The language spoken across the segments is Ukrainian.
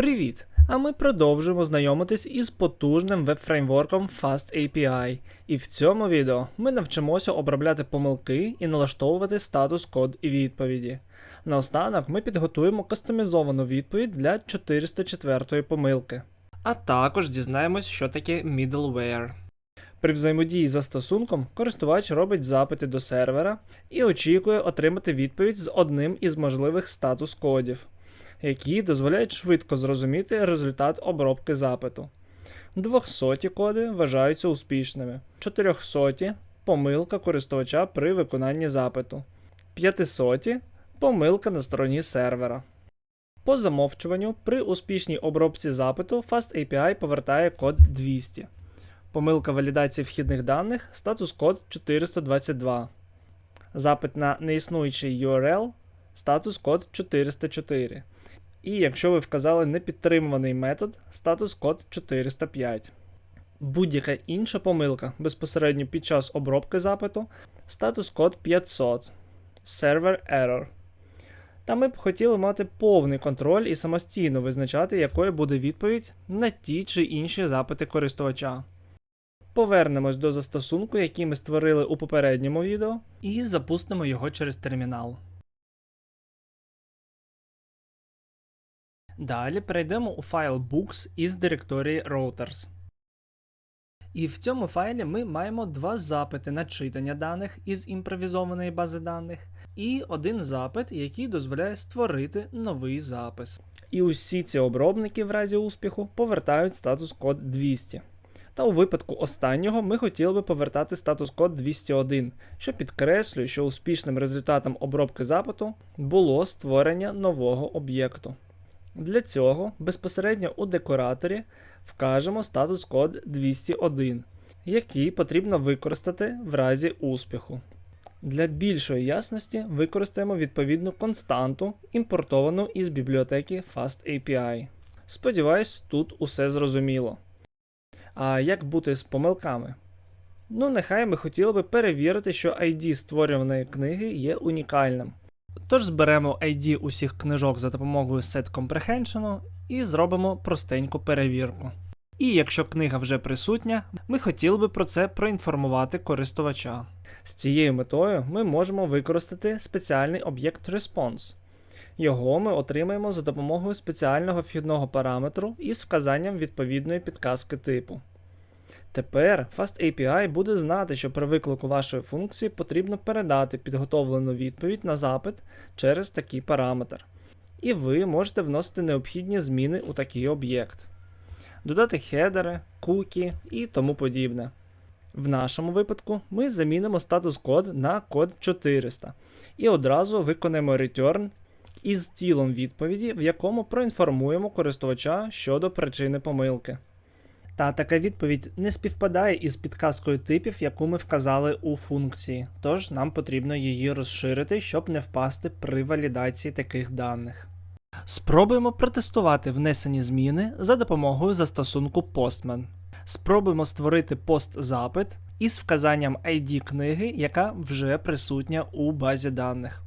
Привіт! А ми продовжуємо знайомитись із потужним веб-фреймворком FastAPI. І в цьому відео ми навчимося обробляти помилки і налаштовувати статус код і відповіді. Наостанок ми підготуємо кастомізовану відповідь для 404 помилки. А також дізнаємось, що таке middleware. При взаємодії з застосунком користувач робить запити до сервера і очікує отримати відповідь з одним із можливих статус кодів які дозволяють швидко зрозуміти результат обробки запиту. 200 коди вважаються успішними, 400 помилка користувача при виконанні запиту, 500 помилка на стороні сервера. По замовчуванню при успішній обробці запиту FastAPI повертає код 200. Помилка валідації вхідних даних статус код 422. Запит на неіснуючий URL статус код 404. І якщо ви вказали непідтримуваний метод, статус код 405. Будь-яка інша помилка безпосередньо під час обробки запиту, статус код 500 Server Error. Та ми б хотіли мати повний контроль і самостійно визначати, якою буде відповідь на ті чи інші запити користувача. Повернемось до застосунку, який ми створили у попередньому відео, і запустимо його через термінал. Далі перейдемо у файл Books із директорії Routers. І в цьому файлі ми маємо два запити на читання даних із імпровізованої бази даних, і один запит, який дозволяє створити новий запис. І усі ці обробники в разі успіху повертають статус код 200. Та у випадку останнього ми хотіли би повертати статус код 201, що підкреслює, що успішним результатом обробки запиту було створення нового об'єкту. Для цього безпосередньо у декораторі вкажемо статус код 201, який потрібно використати в разі успіху. Для більшої ясності використаємо відповідну константу, імпортовану із бібліотеки FastAPI. Сподіваюсь, тут усе зрозуміло. А як бути з помилками? Ну, нехай ми хотіли би перевірити, що ID створюваної книги є унікальним. Тож зберемо ID усіх книжок за допомогою Set Comprehension і зробимо простеньку перевірку. І якщо книга вже присутня, ми хотіли би про це проінформувати користувача. З цією метою ми можемо використати спеціальний об'єкт Response. Його ми отримаємо за допомогою спеціального вхідного параметру із вказанням відповідної підказки типу. Тепер FastAPI буде знати, що при виклику вашої функції потрібно передати підготовлену відповідь на запит через такий параметр. І ви можете вносити необхідні зміни у такий об'єкт, додати хедери, кукі і тому подібне. В нашому випадку ми замінимо статус код на код 400 і одразу виконаємо return із тілом відповіді, в якому проінформуємо користувача щодо причини помилки. Та така відповідь не співпадає із підказкою типів, яку ми вказали у функції, тож нам потрібно її розширити, щоб не впасти при валідації таких даних. Спробуємо протестувати внесені зміни за допомогою застосунку Postman. Спробуємо створити пост-запит із вказанням ID книги, яка вже присутня у базі даних.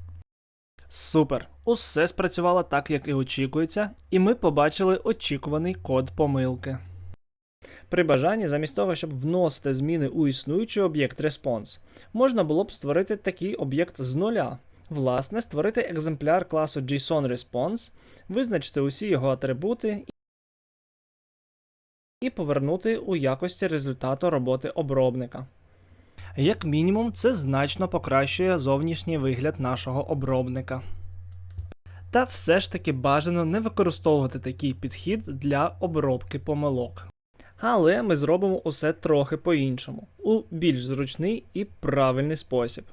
Супер! Усе спрацювало так, як і очікується, і ми побачили очікуваний код помилки. При бажанні, замість того, щоб вносити зміни у існуючий об'єкт response, можна було б створити такий об'єкт з нуля. Власне, створити екземпляр класу JSON Response, визначити усі його атрибути і повернути у якості результату роботи обробника. Як мінімум, це значно покращує зовнішній вигляд нашого обробника. Та все ж таки бажано не використовувати такий підхід для обробки помилок. Але ми зробимо усе трохи по-іншому, у більш зручний і правильний спосіб.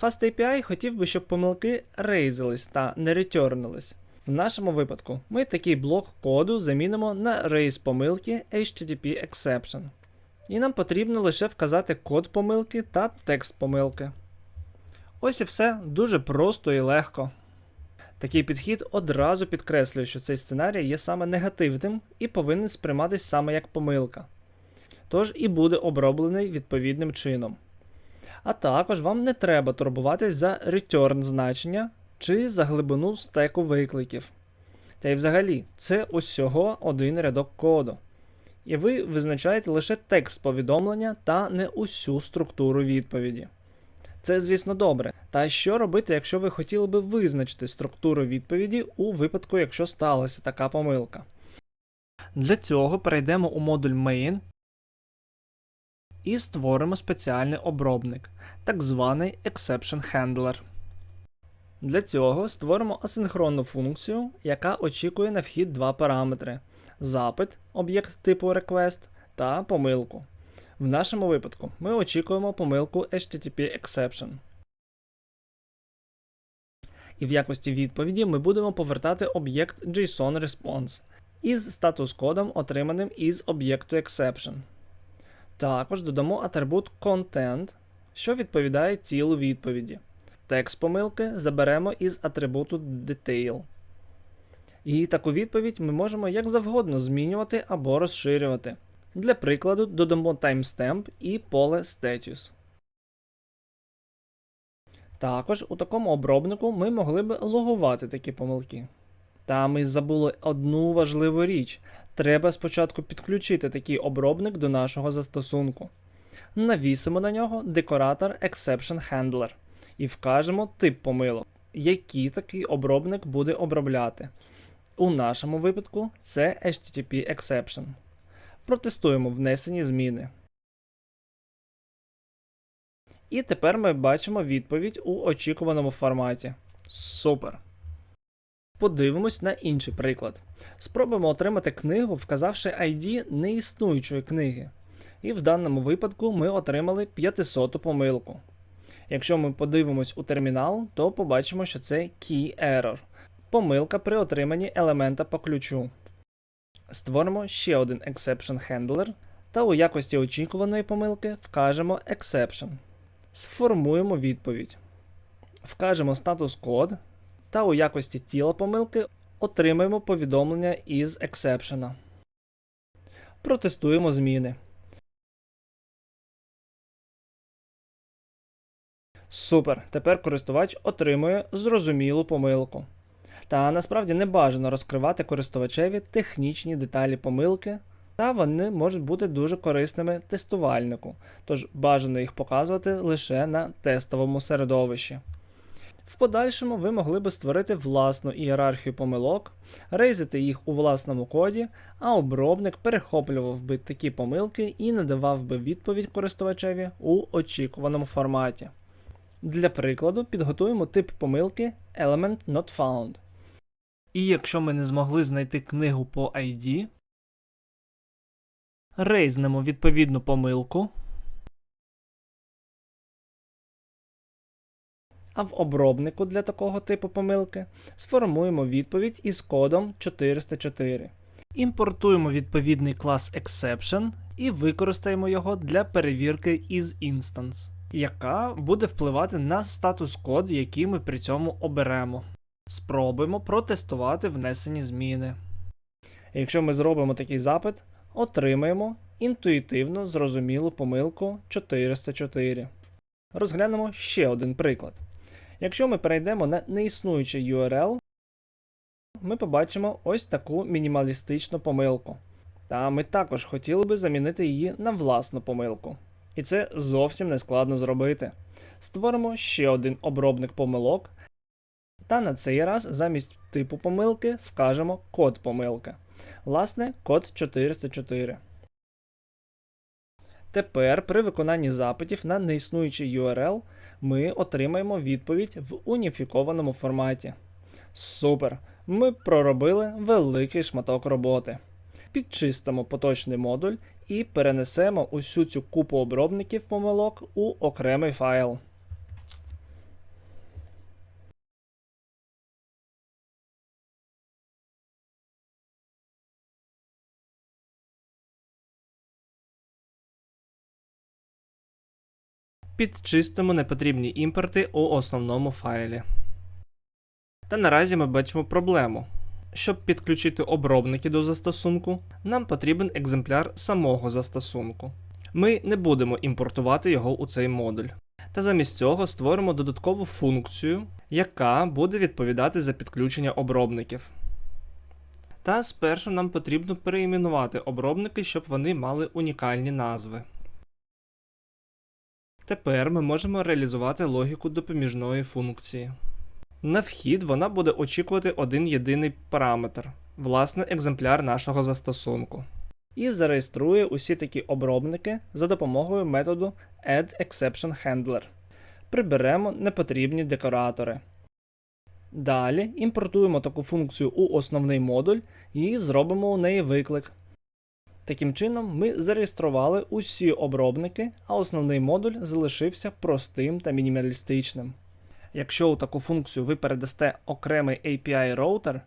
FastAPI хотів би, щоб помилки рейзились та не ретернились. В нашому випадку ми такий блок коду замінимо на raise помилки HTTP exception. І нам потрібно лише вказати код помилки та текст помилки. Ось і все дуже просто і легко. Такий підхід одразу підкреслює, що цей сценарій є саме негативним і повинен сприйматися саме як помилка. Тож і буде оброблений відповідним чином. А також вам не треба турбуватись за return значення чи за глибину стеку викликів. Та й взагалі, це усього один рядок коду. І ви визначаєте лише текст повідомлення та не усю структуру відповіді. Це, звісно, добре. Та що робити, якщо ви хотіли би визначити структуру відповіді у випадку, якщо сталася така помилка? Для цього перейдемо у модуль main і створимо спеціальний обробник, так званий Exception Handler. Для цього створимо асинхронну функцію, яка очікує на вхід два параметри: запит, об'єкт типу request та помилку. В нашому випадку ми очікуємо помилку HTTP exception. І в якості відповіді ми будемо повертати об'єкт JSON Response із статус-кодом, отриманим із об'єкту exception. Також додамо атрибут content, що відповідає цілу відповіді. Текст помилки заберемо із атрибуту detail. І таку відповідь ми можемо як завгодно змінювати або розширювати. Для прикладу додамо timestamp і поле status. Також у такому обробнику ми могли б логувати такі помилки. Та ми забули одну важливу річ. Треба спочатку підключити такий обробник до нашого застосунку. Навісимо на нього декоратор Exception Handler і вкажемо тип помилок, який такий обробник буде обробляти. У нашому випадку це HTTP Exception. Протестуємо внесені зміни. І тепер ми бачимо відповідь у очікуваному форматі. Супер! Подивимось на інший приклад. Спробуємо отримати книгу, вказавши ID неіснуючої книги. І в даному випадку ми отримали 500 помилку. Якщо ми подивимось у термінал, то побачимо, що це Key Error. Помилка при отриманні елемента по ключу. Створимо ще один Exception Handler та у якості очікуваної помилки вкажемо Exception. Сформуємо відповідь. Вкажемо статус код та у якості тіла помилки отримаємо повідомлення із Exception. Протестуємо зміни. Супер! Тепер користувач отримує зрозумілу помилку. Та насправді не бажано розкривати користувачеві технічні деталі помилки, та вони можуть бути дуже корисними тестувальнику, тож бажано їх показувати лише на тестовому середовищі. В подальшому ви могли би створити власну ієрархію помилок, рейзити їх у власному коді, а обробник перехоплював би такі помилки і надавав би відповідь користувачеві у очікуваному форматі. Для прикладу, підготуємо тип помилки Element Not Found. І якщо ми не змогли знайти книгу по ID, рейзнемо відповідну помилку. А в обробнику для такого типу помилки сформуємо відповідь із кодом 404. Імпортуємо відповідний клас Exception і використаємо його для перевірки із Instance, яка буде впливати на статус код, який ми при цьому оберемо. Спробуємо протестувати внесені зміни. Якщо ми зробимо такий запит, отримаємо інтуїтивно зрозумілу помилку 404. Розглянемо ще один приклад. Якщо ми перейдемо на неіснуючий URL, ми побачимо ось таку мінімалістичну помилку. Та ми також хотіли би замінити її на власну помилку. І це зовсім не складно зробити. Створимо ще один обробник помилок, та на цей раз замість типу помилки вкажемо код помилки. Власне, код 404. Тепер при виконанні запитів на неіснуючий URL ми отримаємо відповідь в уніфікованому форматі. Супер! Ми проробили великий шматок роботи. Підчистимо поточний модуль і перенесемо усю цю купу обробників помилок у окремий файл. Підчистимо непотрібні імпорти у основному файлі. Та наразі ми бачимо проблему. Щоб підключити обробники до застосунку, нам потрібен екземпляр самого застосунку. Ми не будемо імпортувати його у цей модуль. Та замість цього створимо додаткову функцію, яка буде відповідати за підключення обробників. Та спершу нам потрібно переіменувати обробники, щоб вони мали унікальні назви. Тепер ми можемо реалізувати логіку допоміжної функції. На вхід вона буде очікувати один єдиний параметр, власне, екземпляр нашого застосунку. І зареєструє усі такі обробники за допомогою методу addExceptionHandler. Приберемо непотрібні декоратори. Далі імпортуємо таку функцію у основний модуль і зробимо у неї виклик. Таким чином, ми зареєстрували усі обробники, а основний модуль залишився простим та мінімалістичним. Якщо у таку функцію ви передасте окремий API роутер,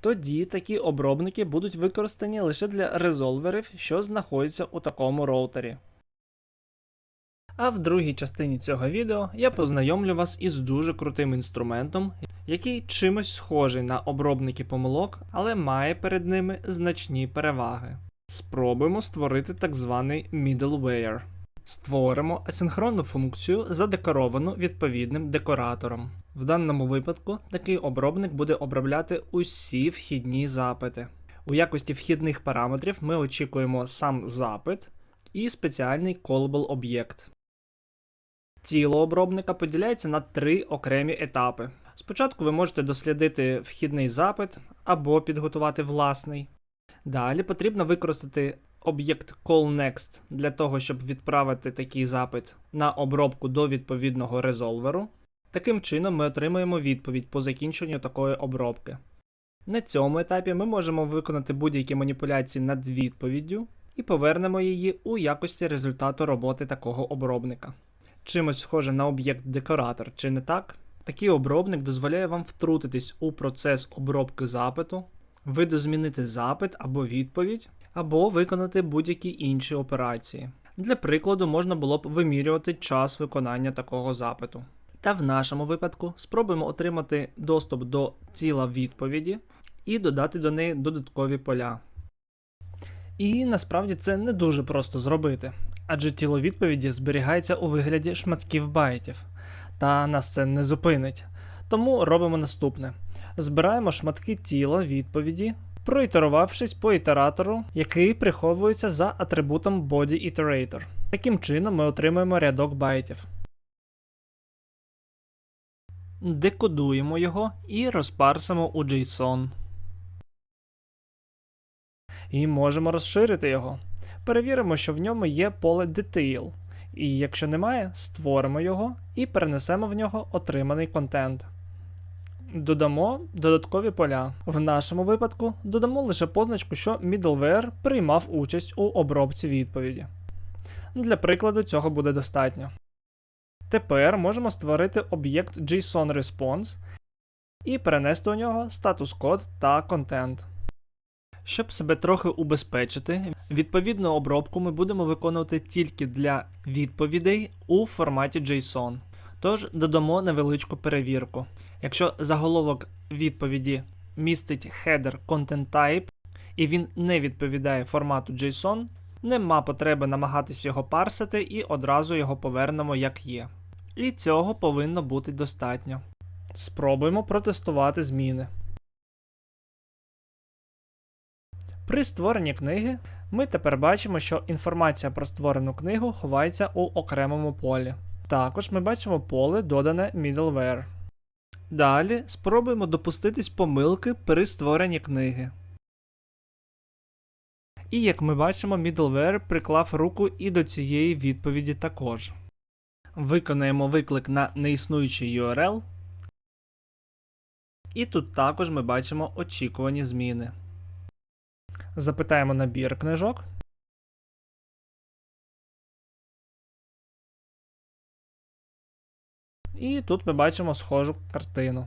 тоді такі обробники будуть використані лише для резолверів, що знаходяться у такому роутері. А в другій частині цього відео я познайомлю вас із дуже крутим інструментом, який чимось схожий на обробники помилок, але має перед ними значні переваги. Спробуємо створити так званий middleware. Створимо асинхронну функцію, задекоровану відповідним декоратором. В даному випадку такий обробник буде обробляти усі вхідні запити. У якості вхідних параметрів ми очікуємо сам запит і спеціальний callable об'єкт. Тіло обробника поділяється на три окремі етапи. Спочатку ви можете дослідити вхідний запит або підготувати власний. Далі потрібно використати об'єкт callNext для того, щоб відправити такий запит на обробку до відповідного резолверу. Таким чином ми отримаємо відповідь по закінченню такої обробки. На цьому етапі ми можемо виконати будь-які маніпуляції над відповіддю і повернемо її у якості результату роботи такого обробника. Чимось схоже на об'єкт декоратор, чи не так? Такий обробник дозволяє вам втрутитись у процес обробки запиту, видозмінити запит або відповідь, або виконати будь-які інші операції. Для прикладу, можна було б вимірювати час виконання такого запиту. Та в нашому випадку спробуємо отримати доступ до тіла відповіді і додати до неї додаткові поля. І насправді це не дуже просто зробити, адже тіло відповіді зберігається у вигляді шматків байтів, та нас це не зупинить. Тому робимо наступне: збираємо шматки тіла відповіді, проітерувавшись по ітератору, який приховується за атрибутом bodyIterator. Таким чином ми отримуємо рядок байтів. Декодуємо його і розпарсимо у JSON. І можемо розширити його. Перевіримо, що в ньому є поле Detail. І якщо немає, створимо його і перенесемо в нього отриманий контент. Додамо додаткові поля. В нашому випадку додамо лише позначку, що middleware приймав участь у обробці відповіді. Для прикладу цього буде достатньо. Тепер можемо створити об'єкт JSON-Response і перенести у нього статус-код та контент. Щоб себе трохи убезпечити, відповідну обробку ми будемо виконувати тільки для відповідей у форматі JSON. Тож додамо невеличку перевірку. Якщо заголовок відповіді містить header content type і він не відповідає формату JSON, нема потреби намагатись його парсити і одразу його повернемо як є. І цього повинно бути достатньо. Спробуємо протестувати зміни. При створенні книги ми тепер бачимо, що інформація про створену книгу ховається у окремому полі. Також ми бачимо поле додане middleware. Далі спробуємо допуститись помилки при створенні книги. І як ми бачимо, middleware приклав руку і до цієї відповіді також. Виконаємо виклик на неіснуючий URL. І тут також ми бачимо очікувані зміни. Запитаємо набір книжок. І тут ми бачимо схожу картину.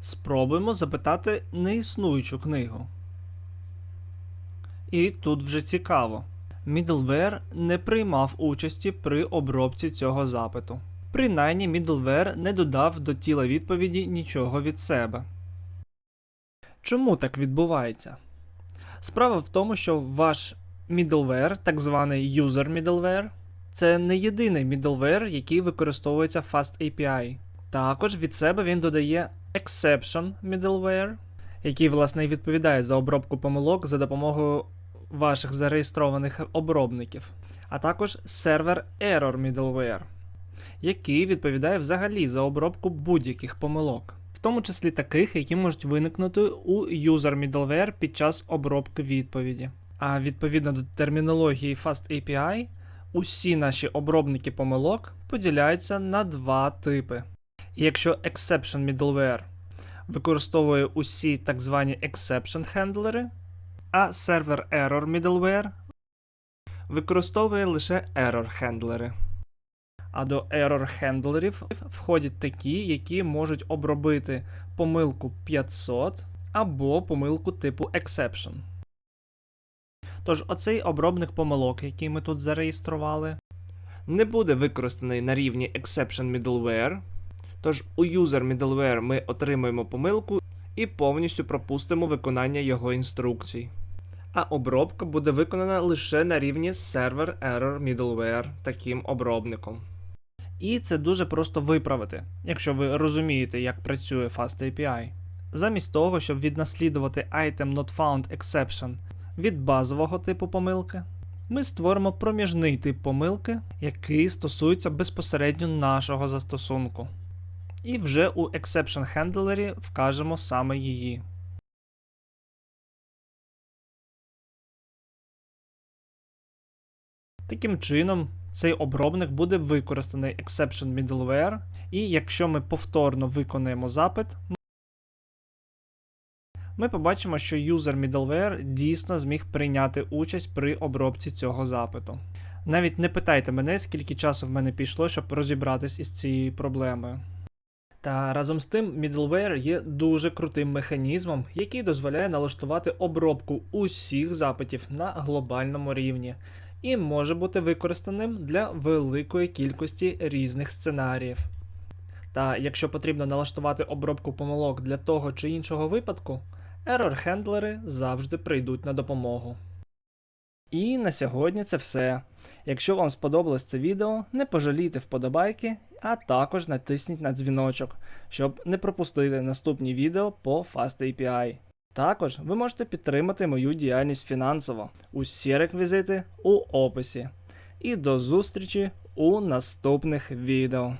Спробуємо запитати неіснуючу книгу. І тут вже цікаво. Middleware не приймав участі при обробці цього запиту. Принаймні, Middleware не додав до тіла відповіді нічого від себе. Чому так відбувається? Справа в тому, що ваш middleware, так званий user middleware, це не єдиний middleware, який використовується Fast API. Також від себе він додає exception middleware, який, власне, відповідає за обробку помилок за допомогою ваших зареєстрованих обробників, а також сервер Error Middleware, який відповідає взагалі за обробку будь-яких помилок, в тому числі таких, які можуть виникнути у user middleware під час обробки відповіді. А відповідно до термінології FastAPI, усі наші обробники помилок поділяються на два типи. І якщо Exception Middleware використовує усі так звані exception хендлери, а сервер Error Middleware використовує лише error хендлери. А до error хендлерів входять такі, які можуть обробити помилку 500 або помилку типу exception. Тож оцей обробник помилок, який ми тут зареєстрували, не буде використаний на рівні exception middleware. Тож у user middleware ми отримаємо помилку і повністю пропустимо виконання його інструкцій. А обробка буде виконана лише на рівні server error middleware таким обробником. І це дуже просто виправити, якщо ви розумієте, як працює FastAPI. Замість того, щоб віднаслідувати item not found exception від базового типу помилки, ми створимо проміжний тип помилки, який стосується безпосередньо нашого застосунку. І вже у exception хендлері вкажемо саме її. Таким чином, цей обробник буде використаний exception middleware, і якщо ми повторно виконаємо запит, ми побачимо, що user middleware дійсно зміг прийняти участь при обробці цього запиту. Навіть не питайте мене, скільки часу в мене пішло, щоб розібратись із цією проблемою. Та разом з тим, middleware є дуже крутим механізмом, який дозволяє налаштувати обробку усіх запитів на глобальному рівні, і може бути використаним для великої кількості різних сценаріїв. Та якщо потрібно налаштувати обробку помилок для того чи іншого випадку, ерор-хендлери завжди прийдуть на допомогу. І на сьогодні це все. Якщо вам сподобалось це відео, не пожалійте вподобайки, а також натисніть на дзвіночок, щоб не пропустити наступні відео по FastAPI. Також ви можете підтримати мою діяльність фінансово. Усі реквізити у описі. І до зустрічі у наступних відео.